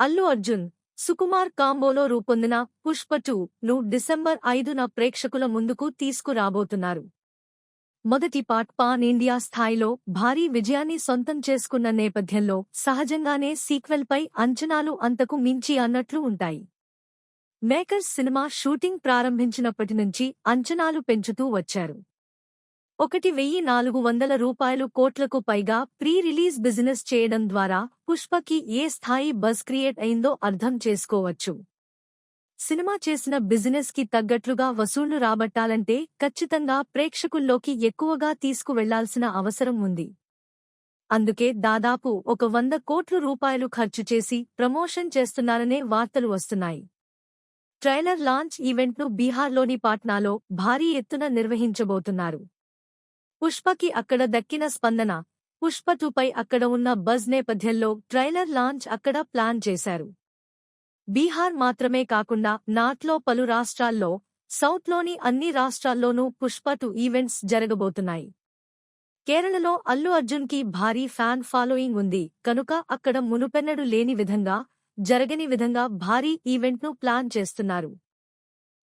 అల్లు అర్జున్ సుకుమార్ కాంబోలో రూపొందిన పుష్ప టూ ను డిసెంబర్ ఐదున ప్రేక్షకుల ముందుకు తీసుకురాబోతున్నారు. మొదటి పార్ట్ పాన్ ఇండియా స్థాయిలో భారీ విజయాన్ని సొంతం చేసుకున్న నేపథ్యంలో సహజంగానే సీక్వెల్పై అంచనాలు అంతకు మించి అన్నట్లు ఉంటాయి. మేకర్స్ సినిమా షూటింగ్ ప్రారంభించినప్పటి నుంచి అంచనాలు పెంచుతూ వచ్చారు. ఒకటి వెయ్యి నాలుగు వందల రూపాయలు కోట్లకు పైగా ప్రీ రిలీజ్ బిజినెస్ చేయడం ద్వారా పుష్పకి ఏ స్థాయి బజ్ క్రియేట్ అయిందో అర్థం చేసుకోవచ్చు. సినిమా చేసిన బిజినెస్కి తగ్గట్లుగా వసూళ్ళు రాబట్టాలంటే ఖచ్చితంగా ప్రేక్షకుల్లోకి ఎక్కువగా తీసుకువెళ్ళాల్సిన అవసరం ఉంది. అందుకే దాదాపు ఒక వంద కోట్ల రూపాయలు ఖర్చు చేసి ప్రమోషన్ చేస్తున్నారనే వార్తలు వస్తున్నాయి. ట్రైలర్ లాంచ్ ఈవెంట్ను బీహార్లోని పాట్నాలో భారీ ఎత్తున నిర్వహించబోతున్నారు. పుష్పకి అక్కడ దక్కిన స్పందన. పుష్ప టూపై అక్కడ ఉన్న బజ్ నేపథ్యంలో ట్రైలర్ లాంచ్ అక్కడ ప్లాన్ చేశారు. బీహార్ మాత్రమే కాకుండా నాట్లో పలు రాష్ట్రాల్లో సౌత్లోని అన్ని రాష్ట్రాల్లోనూ పుష్ప టూ ఈవెంట్స్ జరగబోతున్నాయి. కేరళలో అల్లు అర్జున్కి భారీ ఫ్యాన్ ఫాలోయింగ్ ఉంది. కనుక అక్కడ మునుపెన్నడు లేని విధంగా జరగని విధంగా భారీ ఈవెంట్ను ప్లాన్ చేస్తున్నారు.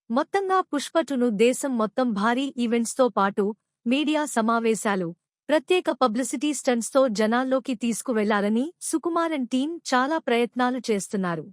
మొత్తంగా పుష్పటును దేశం మొత్తం భారీ ఈవెంట్స్తో పాటు మీడియా సమావేశాలు ప్రత్యేక పబ్లిసిటీ స్టంట్స్తో జనాల్లోకి తీసుకువెళ్ళాలని సుకుమారన్ టీం చాలా ప్రయత్నాలు చేస్తున్నారు.